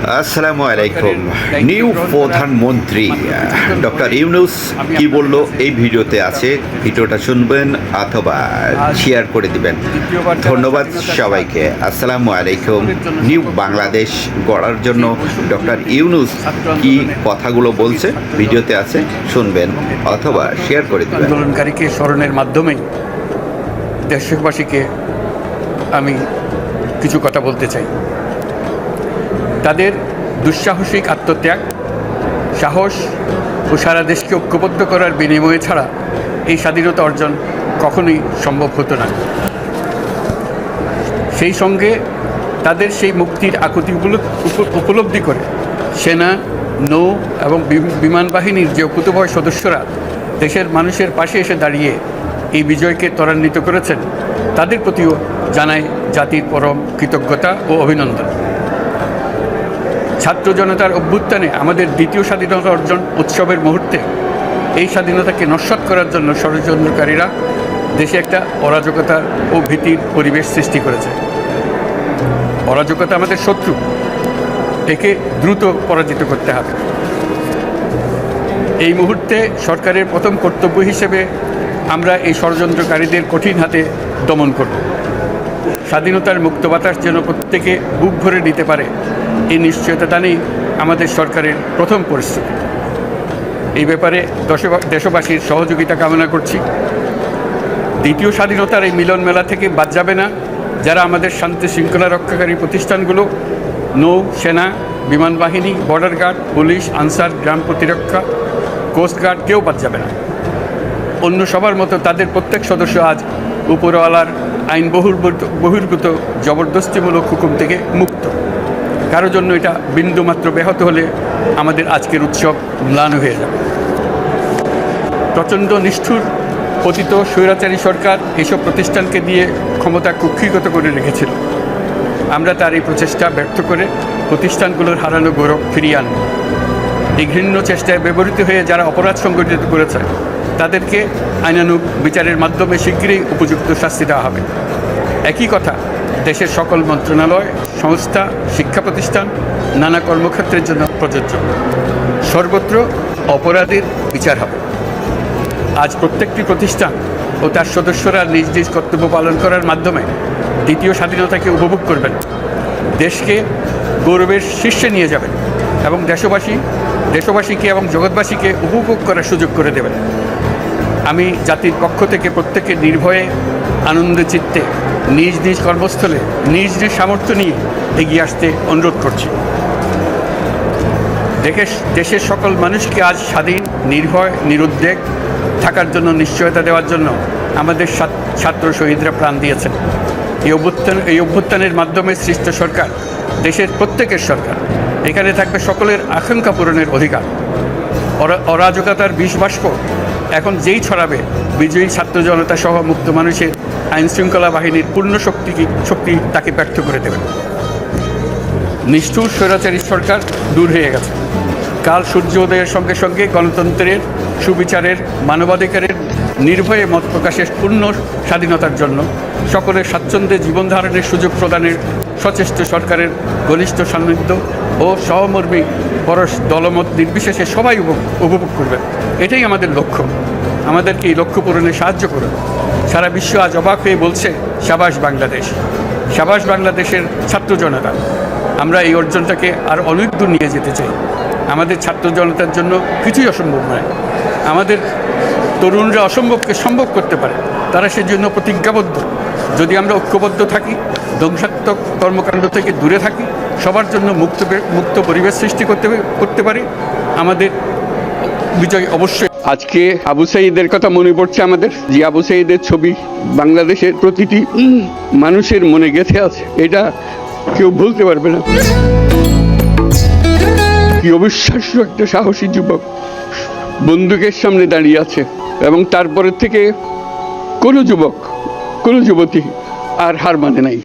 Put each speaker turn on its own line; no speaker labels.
আসসালামু আলাইকুম। নিউ প্রধানমন্ত্রী ডক্টর ইউনুস কি বলল? এই ভিডিওতে আছে ভিডিওটা শুনবেন অথবা শেয়ার করে দিবেন। ধন্যবাদ সবাইকে। আসসালামু আলাইকুম। নিউ বাংলাদেশ গড়ার জন্য ডক্টর ইউনুস কি কথাগুলো বলছে ভিডিওতে আছে শুনবেন অথবা শেয়ার করে দিবেন।
আন্দোলনকারীকে স্মরণের মাধ্যমে দেশবাসীকে আমি কিছু কথা বলতে চাই। তাদের দুঃসাহসিক আত্মত্যাগ, সাহস ও সারা দেশকে ঐক্যবদ্ধ করার বিনিময়ে ছাড়া এই স্বাধীনতা অর্জন কখনোই সম্ভব হতো না। সেই সঙ্গে তাদের সেই মুক্তির আকুতি উপল- উপলব্ধি করে সেনা, নৌ এবং বিমান বাহিনীর যে অকুতভয় সদস্যরা দেশের মানুষের পাশে এসে দাঁড়িয়ে এই বিজয়কে ত্বরান্বিত করেছেন, তাদের প্রতিও জানাই জাতির পরম কৃতজ্ঞতা ও অভিনন্দন। ছাত্র জনতার অভ্যুত্থানে আমাদের দ্বিতীয় স্বাধীনতা অর্জন উৎসবের মুহূর্তে, এই স্বাধীনতাকে নস্বাত করার জন্য ষড়যন্ত্রকারীরা দেশে একটা অরাজকতা ও ভীতির পরিবেশ সৃষ্টি করেছে। অরাজকতা আমাদের শত্রু, একে দ্রুত পরাজিত করতে হবে। এই মুহূর্তে সরকারের প্রথম কর্তব্য হিসেবে আমরা এই ষড়যন্ত্রকারীদের কঠিন হাতে দমন করব। স্বাধীনতার মুক্ত বাতাস যেন প্রত্যেকে বুক ভরে নিতে পারে এই নিশ্চয়তা দানেই আমাদের সরকারের প্রথম পরিস্থিতি। এই ব্যাপারে দেশবাসীর সহযোগিতা কামনা করছি। দ্বিতীয় স্বাধীনতার এই মিলন মেলা থেকে বাদ যাবে না। যারা আমাদের শান্তি শৃঙ্খলা রক্ষাকারী প্রতিষ্ঠানগুলো, নৌ, সেনা, বিমান বাহিনী, বর্ডার গার্ড, পুলিশ, আনসার, গ্রাম প্রতিরক্ষা কোস্টগার্ড কেউ বাদ যাবে না। অন্য সবার মতো তাদের প্রত্যেক সদস্য আজ উপরওয়ালার আইন বহির্ভূত বহির্ভূত জবরদস্তিমূলক হুকুম থেকে মুক্ত। কারও জন্য এটা বিন্দুমাত্র ব্যাহত হলে আমাদের আজকের উৎসব ম্লান হয়ে যাবে। প্রচণ্ড নিষ্ঠুর পতিত স্বৈরাচারী সরকার এসব প্রতিষ্ঠানকে দিয়ে ক্ষমতা কুক্ষিগত করে রেখেছিল। আমরা তার এই প্রচেষ্টা ব্যর্থ করে প্রতিষ্ঠানগুলোর হারানো গৌরব ফিরিয়ে আনব। এই ঘৃণ্য চেষ্টায় ব্যবহৃত হয়ে যারা অপরাধ সংগঠিত করেছে, তাদেরকে আইনানুগ বিচারের মাধ্যমে শীঘ্রই উপযুক্ত শাস্তি দেওয়া হবে। একই কথা দেশের সকল মন্ত্রণালয়, সংস্থা, শিক্ষা প্রতিষ্ঠান, নানা কর্মক্ষেত্রের জন্য প্রযোজ্য। সর্বত্র অপরাধের বিচার হবে। আজ প্রত্যেকটি প্রতিষ্ঠান ও তার সদস্যরা নিজ নিজ কর্তব্য পালন করার মাধ্যমে দ্বিতীয় স্বাধীনতাকে উপভোগ করবেন। দেশকে গৌরবের শীর্ষে নিয়ে যাবেন এবং দেশবাসী, দেশবাসীকে এবং জগৎবাসীকে উপভোগ করার সুযোগ করে দেবেন। আমি জাতির পক্ষ থেকে প্রত্যেকে নির্ভয়ে আনন্দ চিত্তে নিজ নিজ কর্মস্থলে, নিজ নিজ সামর্থ্য নিয়ে এগিয়ে আসতে অনুরোধ করছি। দেশের দেশের সকল মানুষকে আজ স্বাধীন, নির্ভয়, নিরুদ্বেগ থাকার জন্য, নিশ্চয়তা দেওয়ার জন্য আমাদের ছাত্র শহীদরা প্রাণ দিয়েছেন। এই অভ্যুত্থান, এই অভ্যুত্থানের মাধ্যমে সৃষ্ট সরকার, দেশের প্রত্যেকের সরকার, এখানে থাকবে সকলের আকাঙ্ক্ষা পূরণের অধিকার। অরা- অরাজকতার বিষ বাষ্প এখন যেই ছড়াবে বিজয়ী ছাত্র জনতা সহ মুক্ত মানুষের আইন শৃঙ্খলা বাহিনীর পূর্ণ শক্তিকে শক্তি তাকে ব্যর্থ করে দেবে। নিষ্ঠুর স্বৈরাচারী সরকার দূর হয়ে গেছে। কাল সূর্য উদয়ের সঙ্গে সঙ্গে গণতন্ত্রের সুবিচারের, মানবাধিকারের নির্ভয়ে মত প্রকাশের পূর্ণ স্বাধীনতার জন্য সকলের স্বাচ্ছন্দ্যে জীবন ধারণের সুযোগ প্রদানের সচেষ্ট সরকারের ঘনিষ্ঠ সান্নিধ্য ও সহমর্মী পরশ দলমত নির্বিশেষে সবাই উপভোগ করবে। এটাই আমাদের লক্ষ্য। আমাদেরকে এই লক্ষ্য পূরণে সাহায্য করুন। সারা বিশ্ব আজ অবাক হয়ে বলছে, সাবাস বাংলাদেশ। সাবাস বাংলাদেশের ছাত্র জনতা, আমরা এই অর্জনটাকে আর অনেক দূর নিয়ে যেতে চাই। আমাদের ছাত্র জনতার জন্য কিছুই অসম্ভব নয়। আমাদের তরুণরা অসম্ভবকে সম্ভব করতে পারে। তারা সেজন্য প্রতিজ্ঞাবদ্ধ। যদি আমরা ঐক্যবদ্ধ থাকি, ধ্বংসাত্মক কর্মকাণ্ড থেকে দূরে থাকি, সবার জন্য মুক্ত মুক্ত পরিবেশ সৃষ্টি করতে করতে পারি, আমাদের বিজয় অবশ্যই
আজকে আবু সাইদের কথা মনে পড়ছে আমাদের যে আবু সাইদের ছবি বাংলাদেশের প্রতিটি মানুষের মনে গেঁথে আছে। এটা কেউ ভুলতে পারবে না। কি অবিশ্বাস্য একটা সাহসী যুবক বন্দুকের সামনে দাঁড়িয়ে আছে এবং তারপরের থেকে কোনো যুবক, কোনো যুবতী আর হার মানে নাই।